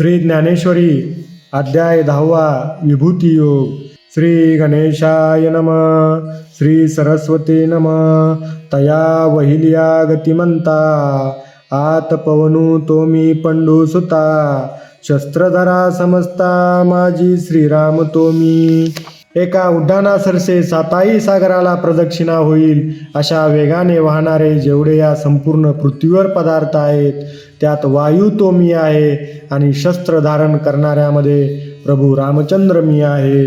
श्री ज्ञानेश्वरी अध्याय दहावा विभूती योग श्री गणेशाय नम. श्री सरस्वती नम. तया वहिलिया गतिमंता आत पवनू तो मी पंडू सुता. शस्त्रधरा समजता माझी श्रीराम तोमी एका उड्डाणासरसे साताई सागराला प्रदक्षिणा होईल अशा वेगाने वाहणारे जेवढे या संपूर्ण पृथ्वीवर पदार्थ आहेत त्यात वायू तो मी आहे आणि शस्त्र धारण करणाऱ्यामध्ये प्रभू रामचंद्र मी आहे.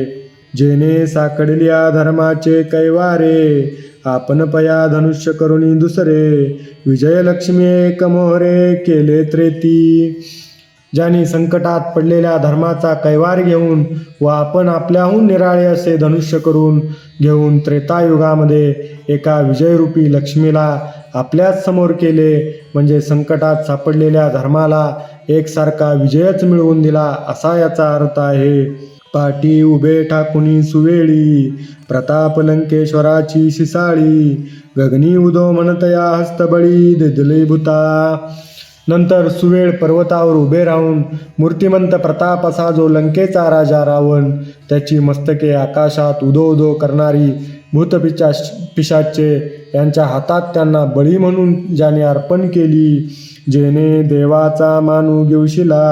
जेने साकडल्या धर्माचे कैवारे आपण पया धनुष्य करुणी दुसरे विजयलक्ष्मी एक मोहरे केले त्रेती. ज्यांनी संकटात पडलेल्या धर्माचा कैवार घेऊन व आपण आपल्याहून निराळे असे धनुष्य करून घेऊन त्रेतायुगामध्ये एका विजयरूपी लक्ष्मीला आपल्याच समोर केले. म्हणजे संकटात सापडलेल्या धर्माला एकसारखा विजयच मिळवून दिला असा याचा अर्थ आहे. पाठी उभे ठाकुनी सुवेळी प्रताप लंकेश्वराची शिसाळी गगनी उदो म्हणतया हस्तबळी दिदले भूता. नंतर सुवेळ पर्वतावर उभे राहून मूर्तिमंत प्रताप असा जो लंकेचा राजा रावण त्याची मस्तके आकाशात उदो उदो करणारी भूतपिचा पिशाचे यांच्या हातात त्यांना बळी म्हणून ज्याने अर्पण केली जेने देवाचा मानू घेऊशिला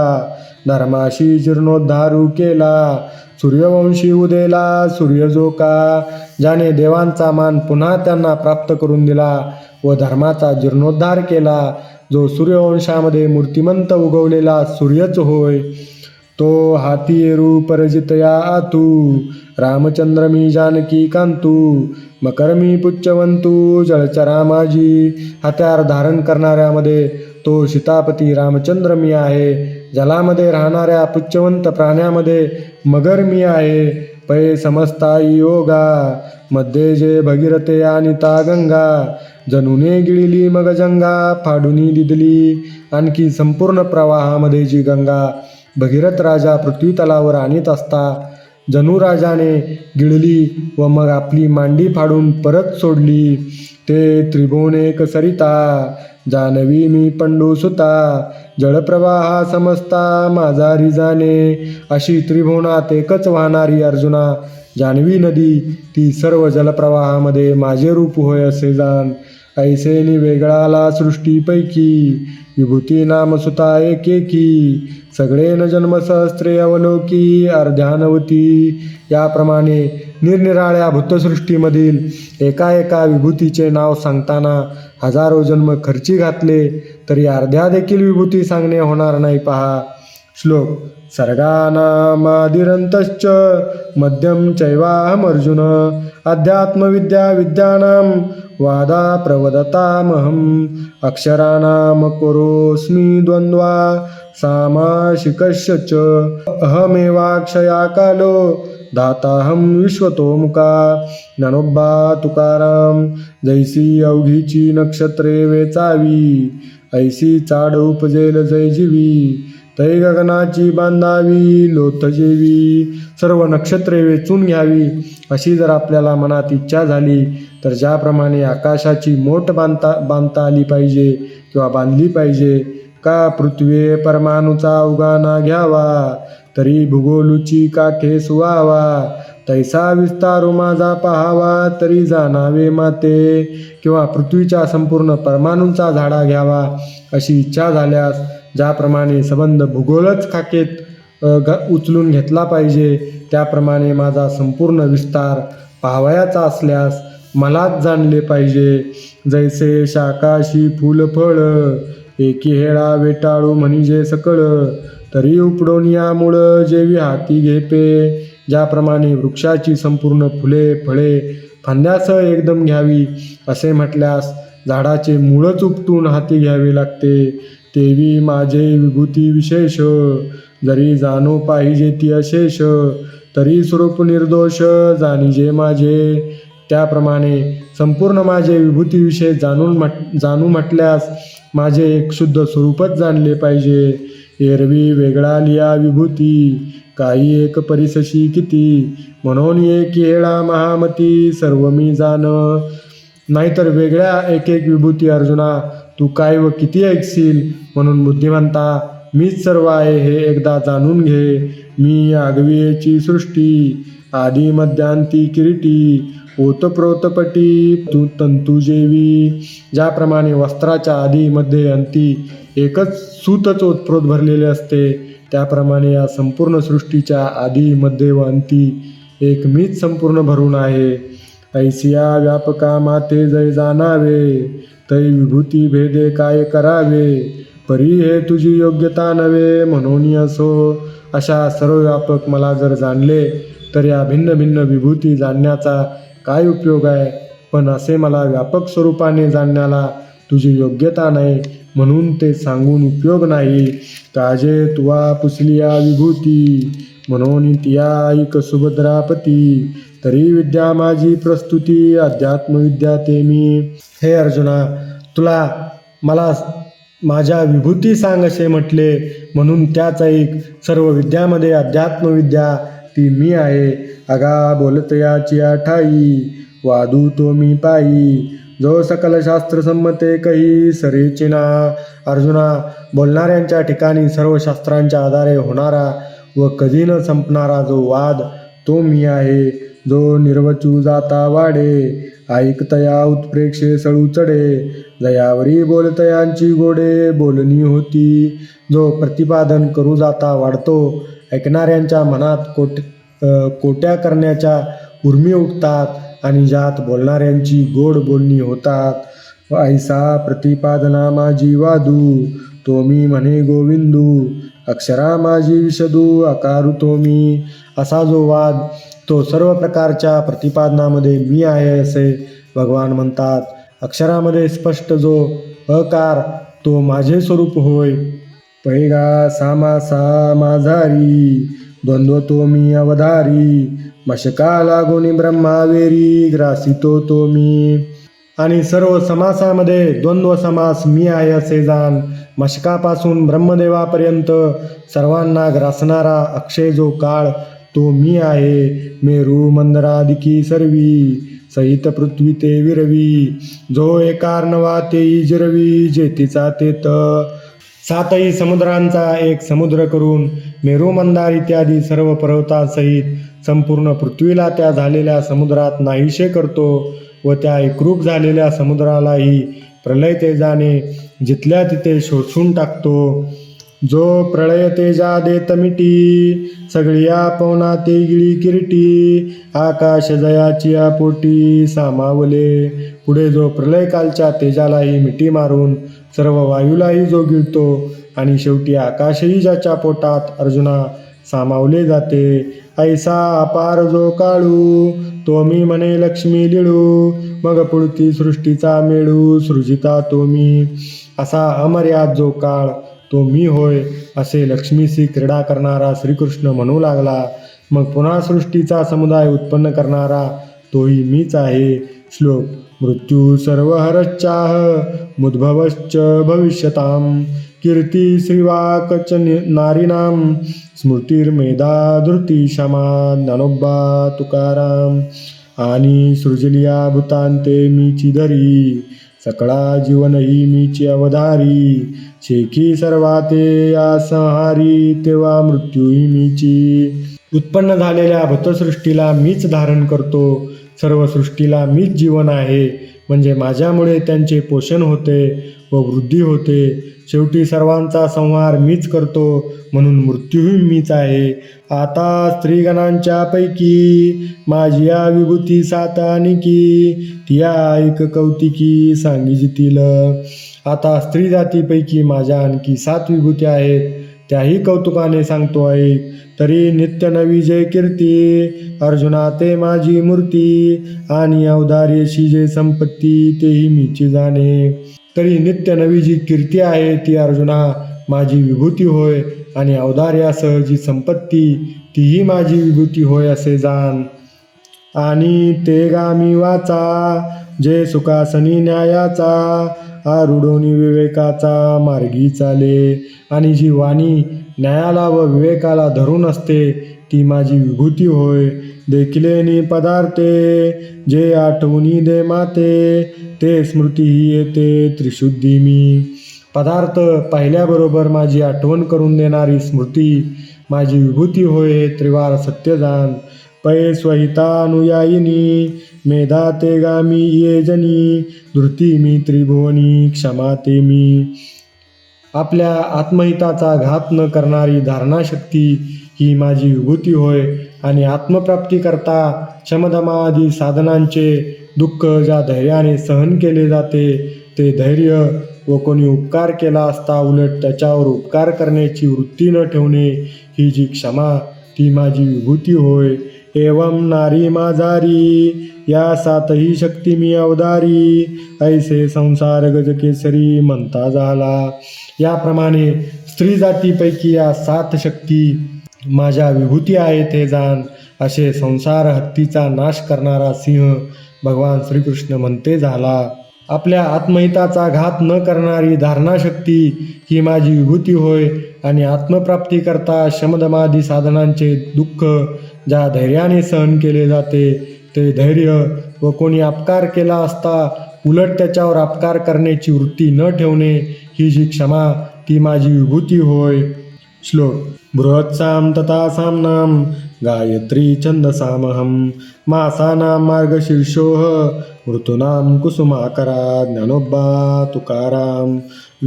धर्माशी जीर्णोद्धारू केला सूर्यवंशी उदेला सूर्यजोका ज्याने देवांचा मान पुन्हा त्यांना प्राप्त करून दिला व धर्माचा जीर्णोद्धार केला जो सूर्यवंशामध्ये मूर्तिमंत उगवलेला सूर्यच होय. तो हाती एरू परजितया आतू। रामचंद्र मी जानकी कांतू। मकरमी पुच्चवंतू। जळचरा माझी हत्यार धारण करणाऱ्यामध्ये तो सीतापती रामचंद्र मी आहे। जलामध्ये राहणाऱ्या पुच्चवंत प्राण्यामध्ये मगर मी आहे। पै समस्ता योगा। मध्ये जे भगीरथे आणिता गंगा। जनुने गिळिली मग जंगा फाडुनी दिदली। आणखी संपूर्ण प्रवाहामध्ये जी गंगा भगीरथ राजा पृथ्वीतलावर आणीत असता. जनुराजाने गिळली व मग आपली मांडी फाडून परत सोडली. ते त्रिभुवने कसरिता जानवी मी पंडू सुता. जळप्रवाहा समजता माझा रिजाने. अशी त्रिभुवनात एकच वाहणारी अर्जुना. जानवी नदी ती सर्व जलप्रवाहामध्ये माझे रूप होय असे जाण. ऐसेनी वेगळाला सृष्टीपैकी विभूती नाम सुता एकेकी सगळे न जन्म सहस्त्रे अवलोकी अर्ध्यानवती याप्रमाणे निरनिराळ्या भूतसृष्टीमधील एका एका विभूतीचे नाव सांगताना हजारो जन्म खर्ची घातले तरी अर्ध्या देखील विभूती सांगणे होणार नाही पहा. श्लोक. सर्गानामादिरन्तश्च मध्यम चैवाहमर्जुन. अध्यात्मविद्या विद्यानां वादा प्रवदतामहम् अक्षराणां करोऽस्मि द्वन्द्वा सामाशिकस्य च. अहमेवाक्षया कालो दाताहं विश्वतोमुका ज्ञानोबा तुकाराम जैसी अवघीची नक्षत्रे वेचावी ऐसी चाड उपजेल जय जीवी. तै गगनाची बांधावी लोथजेवी सर्व नक्षत्रे वेचून घ्यावी. अशी जर आपल्याला मनात इच्छा झाली तर ज्याप्रमाणे आकाशाची मोठ बांधता बांधता आली पाहिजे किंवा बांधली पाहिजे का पृथ्वी परमाणूचा उगाना घ्यावा तरी भूगोलूची काठे सुवावा. तैसा विस्तारू माझा पहावा तरी जाणावे माते किंवा पृथ्वीच्या संपूर्ण परमाणूंचा झाडा घ्यावा अशी इच्छा झाल्यास ज्याप्रमाणे संबंध भूगोलच खाकेत ग उचलून घेतला पाहिजे त्याप्रमाणे माझा संपूर्ण विस्तार पाहावयाचा असल्यास मलाच जाणले पाहिजे. जैसे शाकाशी फुल फळ एकी हेळा वेटाळू म्हणजे सकळ तरी उपडून यामुळं जेवी हाती घेपे. ज्याप्रमाणे वृक्षाची संपूर्ण फुले फळे फांद्यासह एकदम घ्यावी असे म्हटल्यास झाडाचे मूळच उपटून हाती घ्यावे लागते. तेवी माझे विभूती विशेष. जरी जाणो पाहिजे ती अशेष तरी स्वरूप निर्दोष जाणीजे माझे. त्याप्रमाणे संपूर्ण माझे विभूतीविषयी जाणून म्हट जाणू म्हटल्यास माझे एक शुद्ध स्वरूपच जाणले पाहिजे. एरवी वेगळा लिया विभूती काही एक परिसशी किती? म्हणून एक येळा महामती सर्व मी जाण. नाहीतर वेगळ्या एक एक विभूती अर्जुना तू काय व किती ऐकशील? म्हणून बुद्धिमंता मीच सर्व आहे हे एकदा जाणून घे. मी आगवीची सृष्टी आदी मध्यांती किरीटी ओतप्रोतपटी तू तंतुजेवी. ज्याप्रमाणे वस्त्राच्या आधी मध्ये अंती एकच सूतच ओतप्रोत भरलेले असते त्याप्रमाणे या संपूर्ण सृष्टीच्या आधी मध्ये व अंती एक मीच संपूर्ण भरून आहे. ऐसिया व्यापका माते जय जाणावे तै विभूती भेदे काय करावे? परी हे तुझी योग्यता नव्हे म्हणून असो. अशा सर्व व्यापक मला जर जाणले तर या भिन्न भिन्न विभूती जाणण्याचा काय उपयोग आहे? पण असे मला व्यापक स्वरूपाने जाणण्याला तुझी योग्यता नाही म्हणून ते सांगून उपयोग नाही. काजे तुवा पुसलिया विभूती म्हणून तिया ऐक सुभद्रापती. तरी विद्या माझी प्रस्तुती अध्यात्मविद्या ते मी. हे अर्जुना तुला मला माझ्या विभूती सांग असे म्हटले. म्हणून त्याच एक सर्व विद्यामध्ये अध्यात्मविद्या ती मी आहे. अगा बोलतयाची आठाई वादू तो मी पायी. जो सकल शास्त्र संमते कही सरेचिना. अर्जुना बोलणाऱ्यांच्या ठिकाणी सर्व शास्त्रांच्या आधारे होणारा व कधी न संपणारा जो वाद तो मी आहे. जो निर्वचू जाता वाढे ऐकतया उत्प्रेक्षे सळू चढे. जयावरी बोलतयांची गोडे बोलणी होती. जो प्रतिपादन करू जाता वाढतो. ऐकणाऱ्यांच्या मनात कोट कोट्या करण्याच्या उर्मी उठतात आणि ज्यात बोलणाऱ्यांची गोड बोलणी होतात. ऐसा प्रतिपादना माझी वादू तो मी म्हणे गोविंदू. अक्षरा माझी विशदू अकारू तो मी. असा जो वाद तो सर्व प्रकारच्या प्रतिपादनामध्ये मी आहे असे भगवान म्हणतात. अक्षरामध्ये स्पष्ट जो अकार तो माझे स्वरूप होय. पैगा सामासा माझारी द्वंद्व तो मी अवधारी. मशका लागोनी ब्रह्मावेरी ग्रासितो तो मी. आणि सर्व समासामध्ये द्वंद्व समास मी आहे असे जाण. मशकापासून ब्रह्मदेवापर्यंत सर्वांना ग्रासणारा अक्षय जो काळ तो मी आहे. मेरू मंदरादिकी सर्वी सहित पृथ्वी ते विरवी. जो एकारनवा तेई जिरवी जेतीचा तेत सातही समुद्रांचा एक समुद्र करून मेरू मंदार इत्यादी सर्व पर्वतासहित संपूर्ण पृथ्वीला त्या झालेल्या समुद्रात नाहीशे करतो व त्या एकरूप झालेल्या समुद्रालाही प्रलय तेजाने जिथल्या तिथे शोषून टाकतो. जो प्रळय तेजा देत मिटी सगळी पवना ते गिळी किरटी आकाश जयाची पोटी सामावले. पुढे जो प्रलय कालच्या तेजालाही मिठी मारून सर्व वायूलाही जो गिळतो आणि शेवटी आकाशही ज्याच्या पोटात अर्जुना सामावले जाते. ऐसा अपार जो काळू तो मी म्हणे लक्ष्मी लिळू. मग पुढती सृष्टीचा मेळू सृजिता तो मी. असा अमर्याद जो काळ तो मी होय असे लक्ष्मीशी क्रीडा करणारा श्रीकृष्ण म्हणू लागला. मग पुन्हा सृष्टीचा समुदाय उत्पन्न करणारा तोही मीच आहे. श्लोक मृत्यू सर्वहरश्चाह मुद्भवश्च भविष्यताम कीर्ती श्रीवाकच नारीनाम नारीणाम स्मृतिर्मेधा धृती क्षमा ज्ञानोबा तुकाराम आणि सृजलिया भूतांते मीची धरी सकळा जीवनही मीची अवधारी शेखी सर्वाते या संहारी तेव्हा मृत्यूही मीची उत्पन्न झालेल्या भतसृष्टीला मीच धारण करतो. सर्व सृष्टीला मीच जीवन आहे. म्हणजे माझ्यामुळे त्यांचे पोषण होते व वृद्धी होते. शेवटी सर्वांचा संहार मीच करतो. म्हणून मृत्यूही मीच आहे. आता स्त्रीगणांच्या पैकी माझी या विभूती सातानिकी आणखी. तिया ऐक कौतिकी सांगिजितील आता स्त्री जातीपैकी माझ्या आणखी सात विभूती आहेत. त्याही कौतुकाने सांगतो ऐक. तरी नित्य नवी जय कीर्ती अर्जुना ते माझी मूर्ती आणि अवधार्यशी जे संपत्ती तेही मीची जाणे. तरी नित्य नवी जी कीर्ती आहे ती अर्जुना माझी विभूती होय आणि अवधार्यासह जी संपत्ती तीही माझी विभूती होय असे जाण. आणि ते गामी वाचा जे सुखासनी न्यायाचा आरुडोनी विवेकाचा मार्गी चाले. आणि जी वाणी न्यायाला व विवेकाला धरून असते ती माझी विभूती होय. देखिलेनी पदार्थे जे आठवणी दे माते ते स्मृती येते त्रिशुद्धी मी. पदार्थ पाहिल्याबरोबर माझी आठवण करून देणारी स्मृती माझी विभूती होय त्रिवार सत्यजान. पै स्वहितानुयायिनी मेधा ते गामी ये जनी धृती मी त्रिभुवनी क्षमा ते मी. आपल्या आत्महिताचा घात न करणारी धारणाशक्ती ही माझी विभूती होय आणि आत्मप्राप्तीकरता शमदमादी साधनांचे दुःख ज्या धैर्याने सहन केले जाते ते धैर्य व कोणी उपकार केला असता उलट त्याच्यावर उपकार करण्याची वृत्ती न ठेवणे ही जी क्षमा ती माझी विभूती होय. एवं नारी माझारी या सातही शक्ती मी अवदारी. ऐसे संसार गज केसरी म्हणता झाला याप्रमाणे स्त्री जातीपैकी या सात शक्ती माझ्या विभूती आहेत हे जाण. असे संसार हत्तीचा नाश करणारा सिंह भगवान श्रीकृष्ण म्हणते झाला. आपल्या आत्महिताचा घात न करणारी धारणाशक्ती ही माझी विभूती होय आणि आत्मप्राप्तीकरता शमदमादी साधनांचे दुःख ज्या धैर्याने सहन केले जाते ते धैर्य व कोणी अपकार केला असता उलट त्याच्यावर अपकार करण्याची वृत्ती न ठेवणे ही जी क्षमा ती माझी विभूती होय. श्लोक. बृहत्साम तथा सामनाम गायत्री छन्दसामहं मासानां मार्गशीर्षोः ऋतूनां कुसुमाकरा ज्ञानोबा तुकाराम।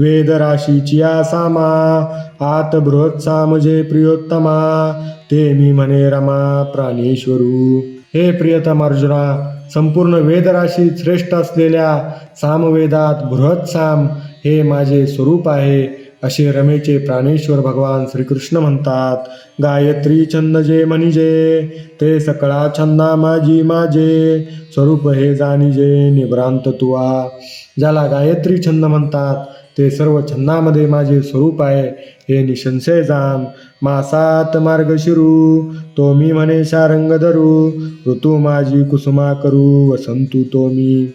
वेदराशीची या सामा आत बृहत्साम जे प्रियोत्तमा। ते मी म्हणे रमा प्राणेश्वरू। हे प्रियतम अर्जुना संपूर्ण वेदराशी श्रेष्ठ असलेल्या सामवेदात बृहत्साम हे माझे स्वरूप आहे। असे रमेचे प्राणेश्वर भगवान श्रीकृष्ण म्हणतात गायत्री छंद जे म्हणिजे ते सकळा छंदा माझी माझे स्वरूप हे जाणीजे निभ्रांत तुवा ज्याला गायत्री छंद म्हणतात ते सर्व छंदामध्ये माझे स्वरूप आहे हे निशंशय जाण. मासात मार्ग शिरू तो मी म्हणे शारंग धरू ऋतू माझी कुसुमा करू वसंतू तो मी.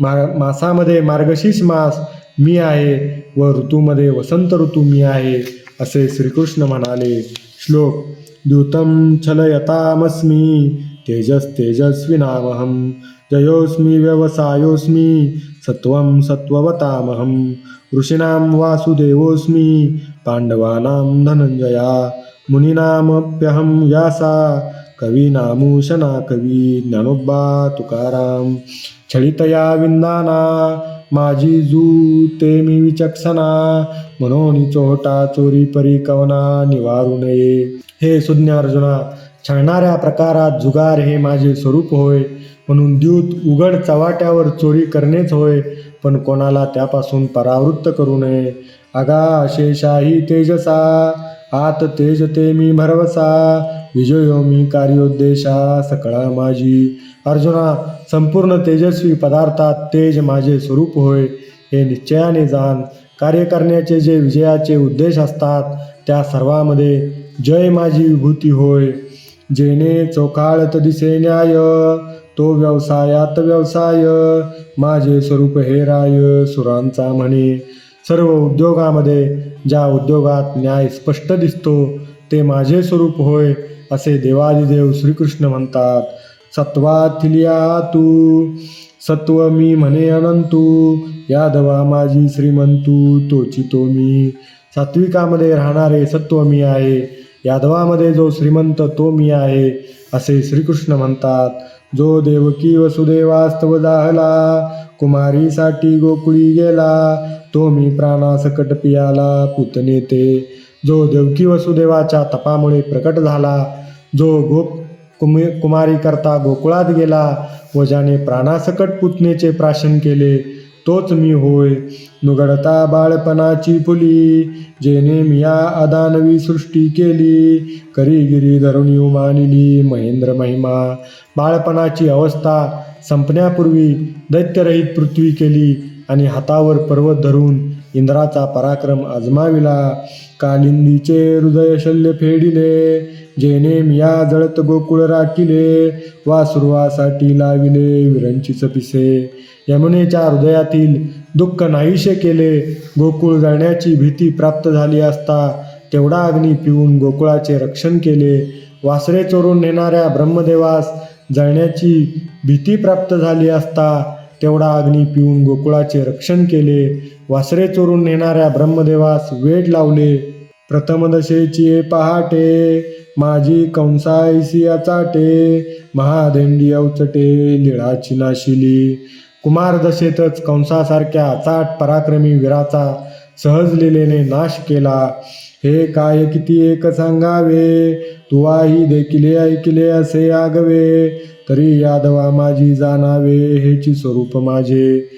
मा मासामध्ये मार्गशीर्ष मास मी आहे व ऋतूमध्ये वसंत ऋतू मी आहे असे श्रीकृष्ण म्हणाले. श्लोक द्युतं छलयतामस्मी तेजस तेजस्विनामहं जयोस्मी व्यवसायोस्मी सत्वं सत्ववतामहं ऋषीणां वासुदेवोऽस्मि पाण्डवानां धनञ्जया मुनीनामप्यहं व्यासा कवीनामूशना कवी ज्ञानोब्बा तुकाराम छळितया विंदाना माझी जू ते मी विचक्षणा. म्हणून चोहटा चोरी परी कवना निवारू नये. हे सुज्ञ अर्जुना छळणाऱ्या प्रकारात जुगार हे माझे स्वरूप होय. म्हणून द्यूत उघड चवाट्यावर चोरी करणेच होय पण कोणाला त्यापासून परावृत्त करू नये. अगा शेषाही तेजसा. आत तेज ते मी भरवसा विजयो मी कार्योद्देशा सकळा माझी. अर्जुना संपूर्ण तेजस्वी पदार्थात तेज माझे स्वरूप होय हे निश्चयाने जाण. कार्य करण्याचे जे विजयाचे उद्देश असतात त्या सर्वामध्ये जय माझी विभूती होय. जेणे चोखाळत दिसे न्याय तो व्यवसायात व्यवसाय. माझे स्वरूप हे राय सुरांचा म्हणे. सर्व उद्योगामध्ये ज्या उद्योगात न्याय स्पष्ट दिसतो ते माझे स्वरूप होय असे देवादिदेव श्रीकृष्ण म्हणतात. सत्वाथिलिया तू सत्व मी म्हणे अनंतू यादवा माझी श्रीमंतू तोची तो मी. सात्विकामध्ये राहणारे सत्व मी आहे यादवामध्ये जो श्रीमंत तो मी आहे असे श्रीकृष्ण म्हणतात. जो देवकी वसुदेवास्तव दाहला कुमारीसाठी गोकुळी गेला तो मी प्राणासकट पियाला पुतने ते जो देवकी वसुदेवाच्या तपामुळे प्रकट झाला जो गोप कुमे कुमारी करता गोकुळात गेला व ज्याने प्राणासकट पुतनेचे प्राशन केले तोच मी होय. नुगडता बाळपणाची फुली जेने मिया अदानवी सृष्टी केली. करी गिरी धरुणी मानिली महेंद्र महिमा. बाळपणाची अवस्था संपण्यापूर्वी दैत्यरहित पृथ्वी केली आणि हातावर पर्वत धरून इंद्राचा पराक्रम आजमाविला. कालिंदीचे हृदय शल्य फेडिले. जेने मिया जळत गोकुळ राखिले वासुरवासाठी लाविले विरंचीच पिसे यमुनेच्या हृदयातील दुःख नाहीशे केले. गोकुळ जाण्याची भीती प्राप्त झाली असता तेवढा अग्नी पिऊन गोकुळाचे रक्षण केले. वासरे चोरून नेणाऱ्या ब्रह्मदेवास जळण्याची भीती प्राप्त झाली असता तेवढा अग्नी पिऊन गोकुळाचे रक्षण केले. वासरे चोरून नेणाऱ्या ब्रह्मदेवास वेड लावले. प्रथमदशेची पहाटे माझी कंसायसी अचाटे महादेंडी अवचटे लिळाची नाशिली. कुमारदशेतच कंसासारख्या अचाट पराक्रमी वीराचा सहज लिलेने नाश केला. हे काय किती एक सांगावे? तुवाही देखिले ऐकिले असे आगवे तरी यादवा माझी जाणावे हेची स्वरूप माझे.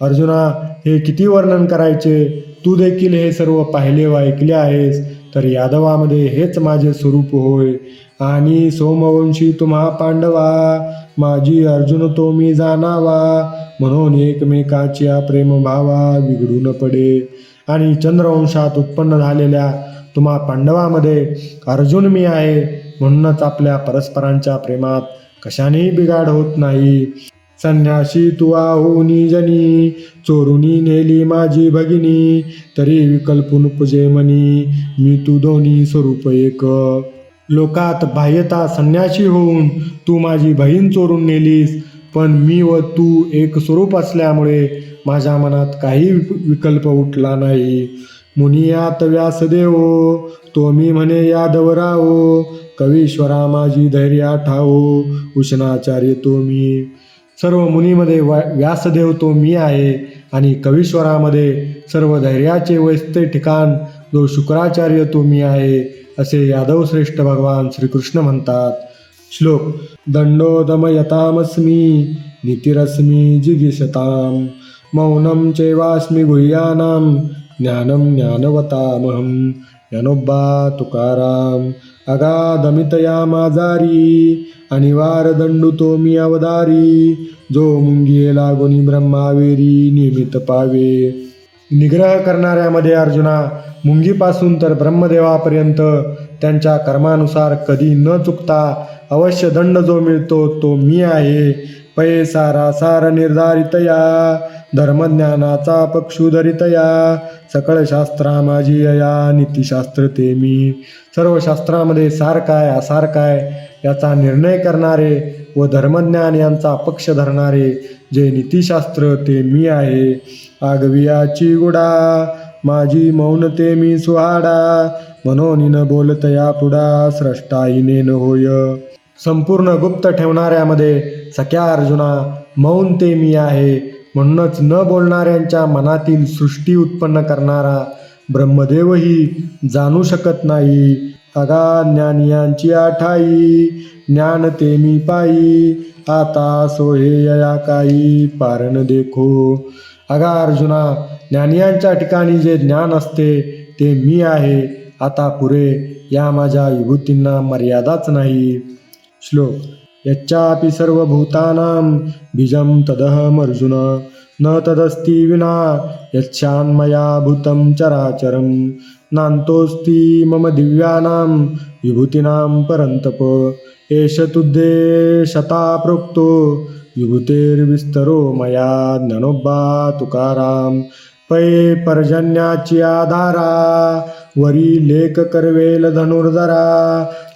अर्जुना हे किती वर्णन करायचे? तू देखील हे सर्व पाहिले व ऐकले आहेस तर यादवामध्ये हेच माझे स्वरूप होय. आणि सोमवंशी तुम्हा पांडवा माझी अर्जुन तो मी जाणावा म्हणून एकमेकाच्या प्रेमभावा बिघडून पडे. आणि चंद्रवंशात उत्पन्न झालेल्या तुम्हा पांडवामध्ये अर्जुन मी आहे म्हणूनच आपल्या परस्परांच्या प्रेमात कशानेही बिघाड होत नाही. संन्याशी तुवा होनी जनी चोरुनी नेली माझी भगिनी तरी विकल्पून पुजे मनी मी तू दोन्ही स्वरूप एक. लोकात बाह्यता संन्याशी होऊन तू माझी बहीण चोरून नेलीस पण मी व तू एक स्वरूप असल्यामुळे माझ्या मनात काही विकल्प उठला नाही. मुनियात व्यासदेव तो मी म्हणे यादवराओ कवीश्वरा माझी धैर्या ठाओ उष्णाचार्य तो मी सर्व मुनीमध्ये व्यासदेव तो मी आहे आणि कवीश्वरामध्ये सर्व धैर्याचे वैस्ते ठिकाण जो शुक्राचार्य तो मी आहे असे यादव श्रेष्ठ भगवान श्रीकृष्ण म्हणतात. श्लोक दंडोदमयतामस्मी नितिरस्मी जिगीषताम मौनं चैवास्मि गुह्यानां ज्ञानं ज्ञानवतामहं ज्ञानोब्बा तुकाराम अगाधमितया माजारी अनिवार दंडू तो मी अवदारी जो मुंगी लागोनी ब्रह्मावेरी नियमित पावे। निग्रह करणाऱ्यामध्ये अर्जुना मुंगीपासून तर ब्रह्मदेवापर्यंत त्यांच्या कर्मानुसार कधी न चुकता अवश्य दंड जो मिळतो तो मी आहे। पै सारा सार निर्धारितया धर्मज्ञानाचा पक्षुधरितया सकळ शास्त्रा माझी अया नीतिशास्त्र ते मी. सर्व शास्त्रामध्ये सार काय असार काय याचा निर्णय करणारे व धर्मज्ञान यांचा पक्ष धरणारे जे नीतिशास्त्र ते मी आहे. आगवियाची गुडा माझी मौन ते मी सुहाडा म्हणून बोलतया पुढा स्रष्टाईने न होय. संपूर्ण गुप्त ठेवणाऱ्यामध्ये सख्या अर्जुना मौन ते मी आहे. म्हणूनच न बोलणाऱ्यांच्या मनातील सृष्टी उत्पन्न करणारा ब्रह्मदेवही जाणू शकत नाही. अगा ज्ञानियांची आठाई ज्ञान ते मी पायी. आता सोहेया काही पारण देखो. अगा अर्जुना ज्ञानियांच्या ठिकाणी जे ज्ञान असते ते मी आहे. आता पुरे या माझ्या विभूतींना मर्यादाच नाही. श्लोक। यच्चापि सर्वभूतानां बीजं तदहमर्जुन। न तदस्ति विना यच्छान्मया भूतं चराचरं। नान्तोऽस्ति मम दिव्यानां विभूतीनां परन्तप। एष तुद्देशता प्रोक्तो विभूतेर्विस्तरो मया ज्ञानोब्बा तुकाराम। पै पर्जन्याची आधारा वरी लेख करवेल धनुर्धरा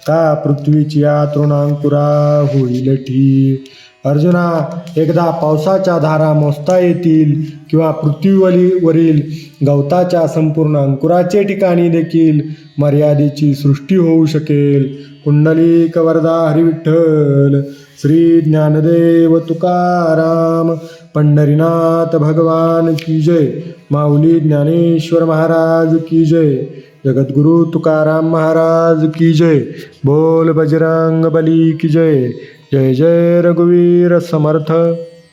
का पृथ्वीची तृणांकुरा होईल ठीक अर्जुना एकदा पावसाच्या धारा मोजता येतील किंवा पृथ्वीवरील वरील गवताच्या संपूर्ण अंकुराचे ठिकाणी देखील मर्यादेची सृष्टी होऊ शकेल. पुंडलिक वरदा हरिविठ्ठल श्री ज्ञानदेव तुकाराम पंढरीनाथ भगवान की जय माऊली ज्ञानेश्वर महाराज की जय. जगद्गुरु तुकाराम महाराज की जय। बोल बजरंग बली की जय। जय जय रघुवीर समर्थ।